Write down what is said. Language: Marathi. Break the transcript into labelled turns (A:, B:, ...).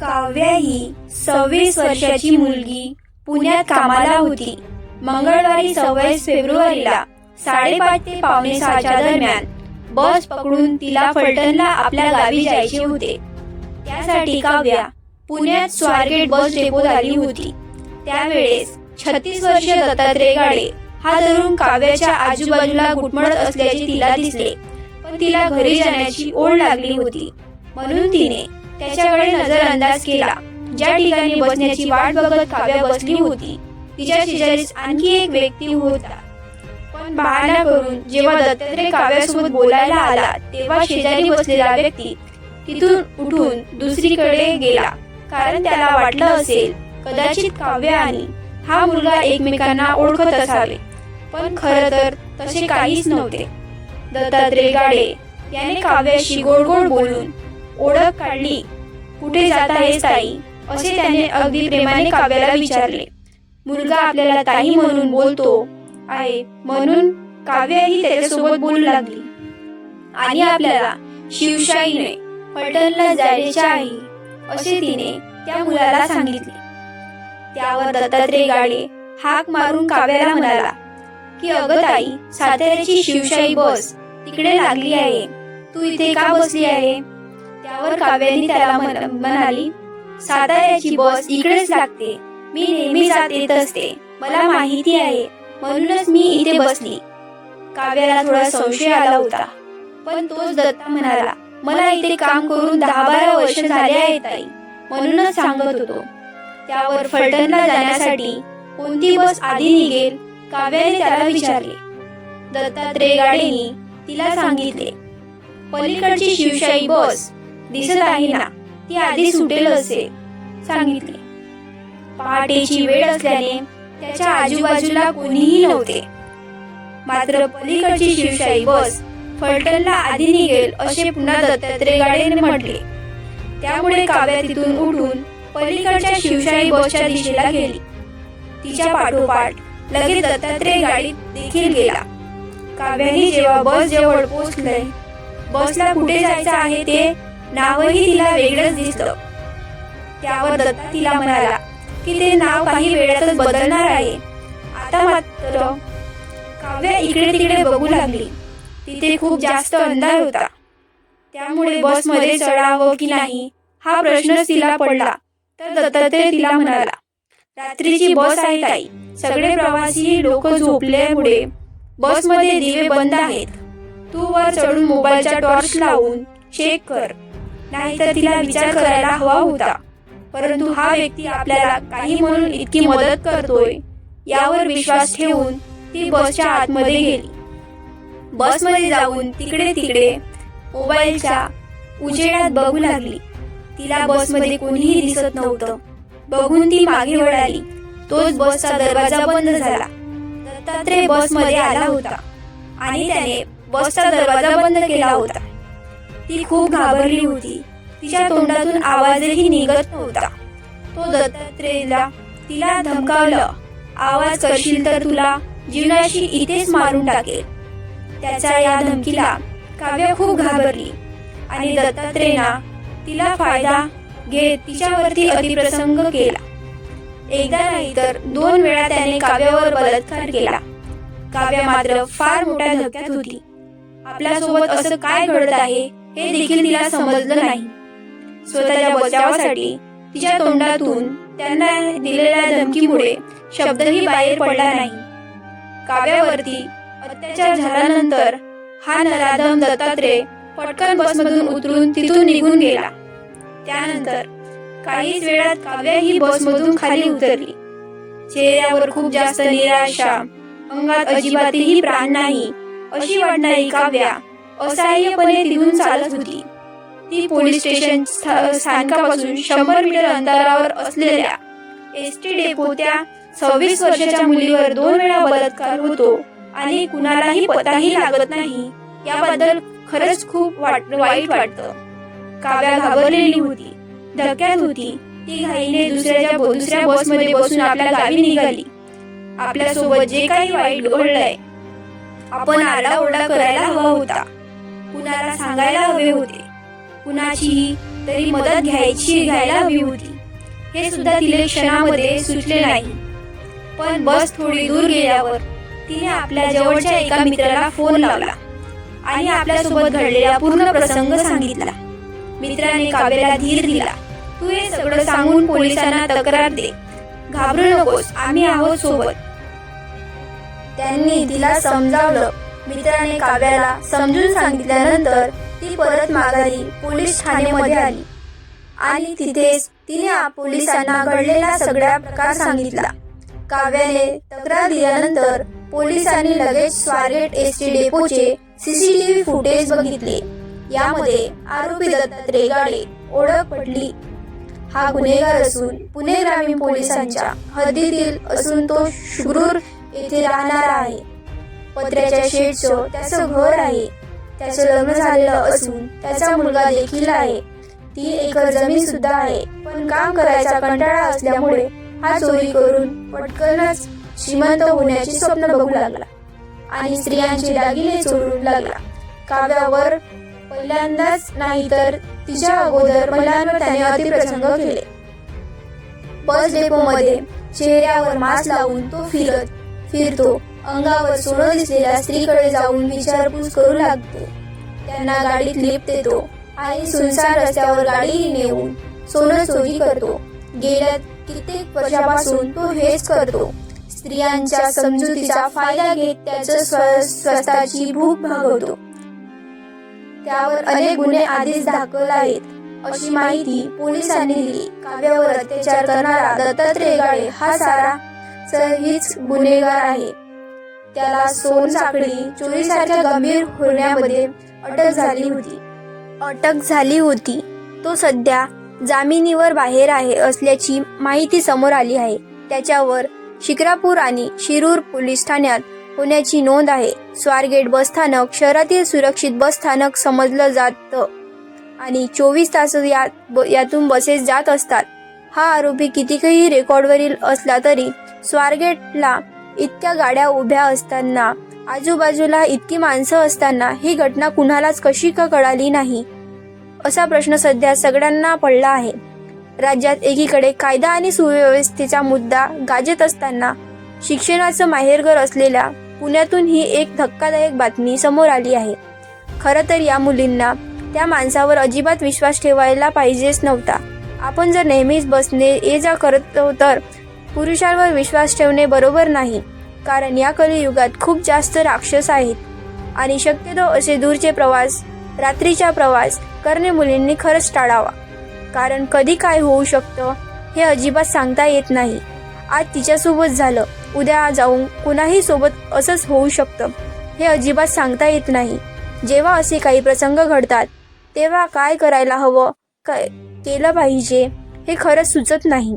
A: काव्या ही सव्वीस वर्षाची मुलगी पुण्यात कामाला होती. मंगळवारी सव्वीस फेब्रुवारीला साडेपाच ते पावणे सहाच्या दरम्यान बस पकडून तिला फलटणला आपल्या गावी जायचे होते. त्यासाठी काव्या पुण्यात स्वारगेट बस डेपोत आली होती. त्यावेळेस छत्तीस वर्षीय दत्तात्रय गाडे हा तरुण काव्याच्या आजूबाजूला घुटमळत असल्याचे तिला दिसले. पण तिला घरी जाण्याची ओढ लागली होती. म्हणून तिने त्याच्याकडे नजरअंदाज केला. ज्या ठिकाणी बसण्याची वाट बघत काव्या बसली होती तिच्या शेजारीच आणखी एक व्यक्ती होता. पण बहाणा करून जेव्हा दत्तात्रय काव्यासोबत बोलायला आला तेव्हा शेजारी बसलेला व्यक्ती तिथून उठून दुसरीकडे गेला. कारण त्याला वाटलं असेल कदाचित काव्य आणि हा मुलगा एकमेकांना ओळखत असावे. पण खरं तर तसे काहीच नव्हते. दत्तात्रय गाडे याने काव्याशी गोड गोड बोलून ओळख काढली. कुठे जात आहेस ताई? असे त्याने अगदी प्रेमाने काव्याला विचारले. मुलगा आपल्याला ताई म्हणून बोलतो. आहे म्हणून काव्याही त्याच्यासोबत बोलू लागली. आणि आपल्याला शिवशाहीने पलटणला जायचे आहे असे तिने त्या मुलाला सांगितले. त्यावर दत्तात्रय गाडे हाक मारून काव्याला म्हणाला की अगं ताई साताऱ्याची शिवशाही बस तिकडे लागली आहे. तू इथे का बसली आहे? त्यावर काव्यानी त्याला म्हण- म्हणाली साताऱ्याची बस इकडेच लागते. मी नेहमी जात येत असते. मला माहिती आहे. म्हणूनच मी इथे बसली. काव्याला थोडा संशय आला होता. पण तोच दत्ता म्हणाला मला इथे काम करून दहा बारा वर्ष झाले आहेत ताई म्हणूनच सांगत होतो. त्यावर फलटणला जाण्यासाठी कोणती बस आधी निघेल काव्याने त्याला विचारले. दत्ता गाडेनी तिला सांगितले पलीकडची शिवशाही बस दिसत आहे ना ती आधी सुटेल असे सांगितले. पहाटेची वेळ असल्याने त्याच्या आजूबाजूला कोणीही नव्हते. मात्र पलीकडची शिवशाही बस फलटणला आधी निघेल असे पुन्हा दत्तात्रय गाडेने म्हटले. त्यामुळे काव्या तिथून उठून पलीकडच्या शिवशाही बसच्या दिशेला गेली. तिच्या पाठोपाठ लगेच दत्तात्रय गाडीत देखील गेला. काव्याने जेव्हा बस जवळ पोहोचले बसला कुठे जायचं आहे ते नावही तिला वेगळंच दिसलं त्यावर दत्ता तिला म्हणाला की ते नाव काही वेळातच बदलणार आहे. आता मात्र काव्या इकडे तिकडे बघू लागली. तिथे खूप जास्त अंधार होता. त्यामुळे बसमध्ये चढावं की नाही हा प्रश्नच तिला पडला. तर दत्तात्रय तिला म्हणाला रात्रीची बस आहे ताई. सगळे प्रवासी लोक झोपल्यामुळे बसमध्ये दिवे बंद आहेत. तू वर चढून मोबाईलचा टॉर्च लावून चेक कर. नाहीतर तिला विचार करायला हवा होता. परंतु हा व्यक्ती आपल्याला काही म्हणून इतकी मदत करतोय यावर विश्वास ठेवून ती बसच्या आतमध्ये गेली. बसमध्ये जाऊन तिकडे तिकडे मोबाईलच्या उजेडात बघू लागली. तिला बसमध्ये कोणीही दिसत नव्हतं. बघून ती मागे वळाली. तोच बसचा दरवाजा बंद झाला. दत्तात्रय बसमध्ये आला होता. आणि त्याने बसचा दरवाजा बंद केला होता. ती खूप घाबरली होती. तिच्या तोंडातून आवाजही निघत नव्हता. तो दत्तात्रेयला तिला धमकावलं आवाज करशील तर तुला जीवनाशी इथेच मारून टाकेल. त्याच्या या धमकीला काव्य खूप घाबरली आणि दत्तात्रेयना तिला फायदा घेत तिच्यावरती अतिप्रसंग केला. एकदा नाही तर दोन वेळा त्याने काव्यावर बलात्कार केला. काव्य मात्र फार मोठ्या धक्क्यात होती. आपल्यासोबत असं काय घडत आहे? हे देखील तिला समजलं नाही. स्वतःच्या बचावासाठी तिच्या तोंडातून त्यांना दिलेल्या धमकीमुळे शब्दही बाहेर पडला नाही. काव्यावरती अत्याचार झाल्यानंतर हा नराधम दत्तात्रय पटकन बसमधून उतरून तिथून निघून गेला. त्यानंतर काहीच वेळात काव्य ही बसमधून खाली उतरली. चेहऱ्यावर खूप जास्त निराशा अंगात अजिबातही प्राण नाही अशी वाटणारी काव्या असहाय्यपणे तिथून चालत होती. ती पोलीस स्टेशन स्थानकापासून शंभर मीटर अंतरावर असलेल्या एस टी डेपो त्या सव्वीस वर्षाच्या मुलीवर दोन वेळा बलात्कार होतो आणि कुणालाही पताही लागत नाही याबद्दल खरंच खूप वाट वाईट वाटतं. काव्या घाबरलेली होती. धक्क्यात होती. ती घाईने दुसऱ्याच्या दुसऱ्या बसमध्ये बसून आपल्या गावी निघाली. आपल्यासोबत जे काही वाईट घडलंय आपण आरडाओरडा करायला हवा होता. कुणाला सांगायला हवे होते. कुणाचीही तरी मदत घ्यायची घ्यायला हवी होती. हे सुद्धा तिला क्षणामध्ये सुचले नाही. पण बस थोडी दूर गेल्यावर तिने आपल्या जवळच्या एका मित्राला फोन लावला आणि आपल्यासोबत घडलेला पूर्ण प्रसंग सांगितला. मित्राने काव्याला धीर दिला. तू हे सगळं सांगून पोलिसांना तक्रार दे. घाबरू नकोस आम्ही आहोत सोबत. त्यांनी तिला समजावलं. मित्राने काव्याला समजून सांगितल्यानंतर ती परत माघारी पोलीस ठाणेमध्ये आली. आणि तिथेच तिने पोलिसांना घडलेला सगळा प्रकार सांगितला. काव्याने तक्रार दिल्यानंतर पोलिसांनी लगेच स्वारगेट एस टी डेपोचे सीसीटीव्ही फुटेज बघितले. यामध्ये आरोपी दत्त गाडे ओळख पडली हा गुन्हेगार असून पुणे ग्रामीण पोलिसांच्या हद्दीतील असून तो शुग्रूर येथे राहणारा आहे. पत्र्याच्या शेडचं त्याचं घर आहे. त्याचं लग्न झालेलं असून त्याचा मुलगा देखील आहे. ती एकर जमीन सुद्धा आहे. पण काम करायचा कंटाळा असल्यामुळे हा चोरी करून पटकनच श्रीमंत होण्याचे स्वप्न बघू लागला. आणि स्त्रियांचे दागिने चोरू लागला. काव्यावर पहिल्यांदाच नाही तर तिच्या अगोदर महिलांवर त्याने अतिप्रसंग केले. बस डेपो मध्ये चेहऱ्यावर मास्क लावून तो फिरत फिरतो. अंगावर सोनं दिसलेल्या स्त्रीकडे जाऊन विचारपूस करू लागतो. त्यांना गाडीत लिफ्ट देतो आणि सुनसान रस्त्यावर गाडी नेऊन सोनं चोरी करतो. गेल्या कित्येक वर्षापासून तो हेच करतो. स्त्रियांच्या समजुतीचा फायदा घेत त्याचं स्वतःची भूक भागवतो. त्यावर अनेक गुन्हे आधीच दाखल आहेत. अशी माहिती पोलिसांनी दिली. काव्यावर अत्याचार करणारा दत्तात्रय गाळे हा सारा हीच गुन्हेगार आहे. त्याला सोन साखळी चोरीसारख्या गंभीर गुन्ह्यामध्ये अटक झाली होती. अटक झाली होती. तो सध्या जामिनीवर बाहेर आहे असल्याची माहिती समोर आली आहे. त्याच्यावर शिक्रापूर आणि शिरूर पोलीस ठाण्यात होण्याची नोंद आहे. स्वारगेट बसस्थानक शहरातील सुरक्षित बसस्थानक समजलं जातं आणि चोवीस तास या यातून बसेस जात असतात. हा आरोपी कितीकही रेकॉर्डवरील असला तरी स्वारगेटला इतक्या गाड्या उभ्या असताना आजूबाजूला इतकी माणसं असताना ही घटना कुणालाच कशी का कळाली नाही? असा प्रश्न सध्या सगळ्यांना पडला आहे. राज्यात एकीकडे कायदा आणि सुव्यवस्थेचा मुद्दा गाजत असताना शिक्षणाचं माहेरघर असलेल्या पुण्यातून ही एक धक्कादायक बातमी समोर आली आहे. खरं तर या मुलींना त्या माणसावर अजिबात विश्वास ठेवायला पाहिजेच नव्हता. आपण जर नेहमीच बसने ये जा करत तर पुरुषांवर विश्वास ठेवणे बरोबर नाही कारण या कलियुगात खूप जास्त राक्षस आहेत. आणि शक्यतो असे दूरचे प्रवास रात्रीचा प्रवास करणे मुलींनी खरंच टाळावा. कारण कधी काय होऊ शकतं हे अजिबात सांगता येत नाही. आज तिच्यासोबत झालं उद्या जाऊन कुणाही सोबत असंच होऊ शकतं हे अजिबात सांगता येत नाही. जेव्हा असे काही प्रसंग घडतात तेव्हा काय करायला हवं काय केलं पाहिजे हे खरंच सुचत नाही.